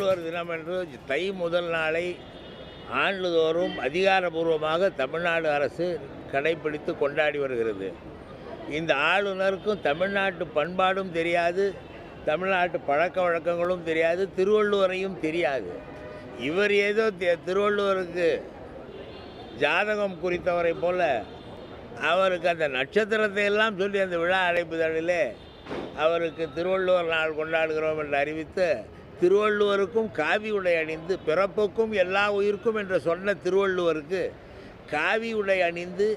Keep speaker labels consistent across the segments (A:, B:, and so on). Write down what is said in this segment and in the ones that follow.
A: திருவள்ளுவர் தினம் என்று தை முதல் நாளை ஆண்டுதோறும் அதிகாரபூர்வமாக தமிழ்நாடு அரசு கடைபிடித்து கொண்டாடி வருகிறது. இந்த ஆளுநருக்கும் தமிழ்நாட்டு பண்பாடும் தெரியாது தமிழ்நாட்டு பழக்க வழக்கங்களும் தெரியாது திருவள்ளுவரையும் தெரியாது. இவர் ஏதோ திருவள்ளுவருக்கு ஜாதகம் குறித்தவரை போல அவருக்கு அந்த நட்சத்திரத்தை எல்லாம் சொல்லி அந்த விழா அழைப்புதலிலே அவருக்கு திருவள்ளுவர் நாள் கொண்டாடுகிறோம் என்று அறிவித்து திருவள்ளுவருக்கும் காவி உடை அணிந்து பிறப்புக்கும் எல்லா உயிருக்கும் என்று சொன்ன திருவள்ளுவருக்கு காவி உடை அணிந்து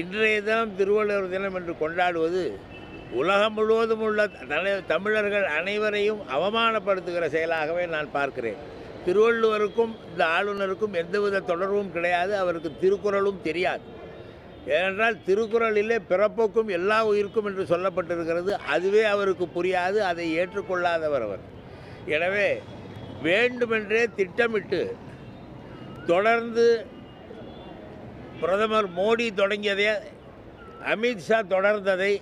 A: இன்றைய தினம் திருவள்ளுவர் தினம் என்று கொண்டாடுவது உலகம் முழுவதும் உள்ள தமிழர்கள் அனைவரையும் அவமானப்படுத்துகிற செயலாகவே நான் பார்க்கிறேன். திருவள்ளுவருக்கும் இந்த ஆளுநருக்கும் எந்தவித தொடர்பும் கிடையாது அவருக்கு திருக்குறளும் தெரியாது. ஏனென்றால் திருக்குறளிலே பிறப்புக்கும் எல்லா உயிருக்கும் என்று சொல்லப்பட்டிருக்கிறது அதுவே அவருக்கு புரியாது அதை ஏற்றுக்கொள்ளாதவர் அவர். எனவே வேண்டுமென்றே திட்டமிட்டு தொடர்ந்து பிரதமர் மோடி தொடங்கியதை அமித்ஷா தொடர்ந்ததை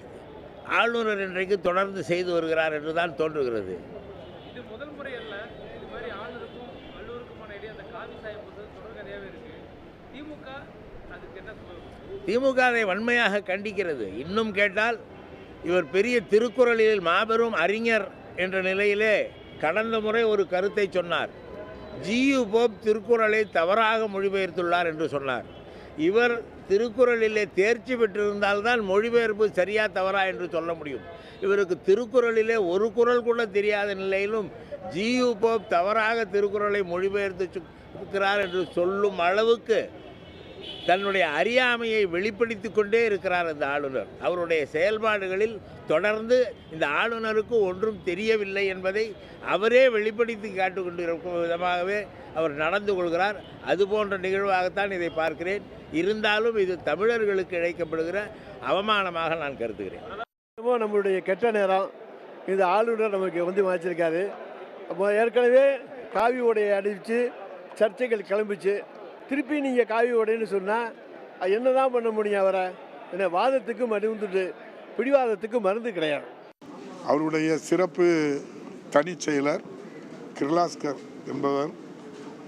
A: ஆளுநர் இன்றைக்கு தொடர்ந்து செய்து வருகிறார் என்று தான் தோன்றுகிறது.
B: திமுக
A: அதை வன்மையாக கண்டிக்கிறது. இன்னும் கேட்டால் இவர் பெரிய திருக்குறளில் மாபெரும் அறிஞர் என்ற நிலையிலே கடந்த முறை ஒரு கருத்தை சொன்னார். ஜியு போப் திருக்குறளை தவறாக மொழிபெயர்த்துள்ளார் என்று சொன்னார். இவர் திருக்குறளிலே தேர்ச்சி பெற்றிருந்தால்தான் மொழிபெயர்ப்பு சரியா தவறா என்று சொல்ல முடியும். இவருக்கு திருக்குறளிலே ஒரு குறள் கூட தெரியாத நிலையிலும் ஜியு போப் தவறாக திருக்குறளை மொழிபெயர்த்து இருக்கிறார் என்று சொல்லும் அளவுக்கு தன்னுடைய அறியாமையை வெளிப்படுத்தி கொண்டே இருக்கிறார் இந்த ஆளுநர். அவருடைய செயல்பாடுகளில் தொடர்ந்து இந்த ஆளுநருக்கு ஒன்றும் தெரியவில்லை என்பதை அவரே வெளிப்படுத்தி காட்டுக்கொண்டிருக்கும் விதமாகவே அவர் நடந்து கொள்கிறார். அது போன்ற நிகழ்வாகத்தான் இதை பார்க்கிறேன். இருந்தாலும் இது தமிழர்களுக்கு இழைக்கப்படுகிற அவமானமாக நான் கருதுகிறேன்.
C: நம்மளுடைய கெட்ட நேரம். இந்த ஆளுநர் நமக்கு வந்து வாய்ச்சிருக்காரு அப்போ ஏற்கனவே காவி உடையை அடித்து சர்ச்சைகள் கிளம்பிச்சு திருப்பி நீங்கள் காவி உடைன்னு சொன்னால் என்ன தான் பண்ண முடியும் அவரை? என்ன வாதத்துக்கு மருந்துட்டு பிடிவாதத்துக்கு மருந்து கிடையாது.
D: அவருடைய சிறப்பு தனிச் செயலர் கிர்லாஸ்கர் என்பவர்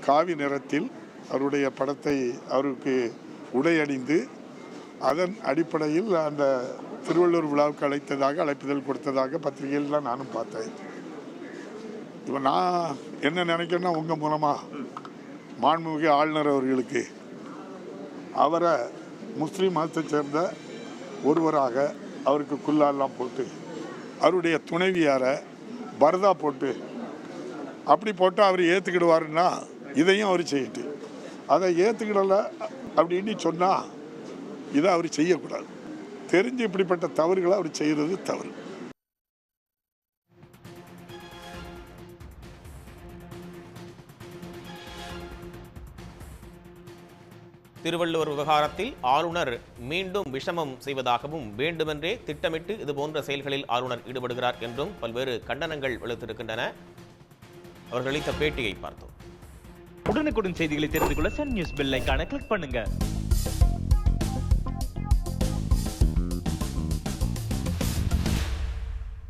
D: காவி நிறத்தில் அவருடைய படத்தை அவருக்கு உடையணிந்து அதன் அடிப்படையில் அந்த திருவள்ளூர் விழாவுக்கு அழைத்ததாக அழைப்புதல் கொடுத்ததாக பத்திரிகையில் தான் நானும் பார்த்தேன். இப்போ நான் என்ன நினைக்கிறேன்னா உங்கள் மூலமாக மாண்புமிகு ஆளுநர் அவர்களுக்கு அவரை முஸ்லீம் மதத்தைச் சேர்ந்த ஒருவராக அவருக்கு குல்லாலாம் போட்டு அவருடைய துணைவியாரை பரதா போட்டு அப்படி போட்டு அவர் ஏற்றுக்கிடுவாருன்னா இதையும் அவர் செய்யிட்டு. அதை ஏற்றுக்கிடலை அப்படின்னு சொன்னால் இதை அவர் செய்யக்கூடாது. தெரிஞ்சு இப்படிப்பட்ட தவறுகளை அவர் செய்கிறது தவறு.
E: திருவள்ளுவர் விவகாரத்தில் ஆளுநர் மீண்டும் விஷமம் செய்வதாகவும் வேண்டுமென்றே திட்டமிட்டு இதுபோன்ற செயல்களில் ஆளுநர் ஈடுபடுகிறார் என்றும் பல்வேறு கண்டனங்கள் வெளுத்திருக்கின்றன. அவர்கள் அளித்த பேட்டியை பார்த்தோம்.
F: உடனுக்குடன் செய்திகளை தெரிந்து கொள்ள சன் நியூஸ் பெல் ஐக்கான கிளிக் பண்ணுங்க.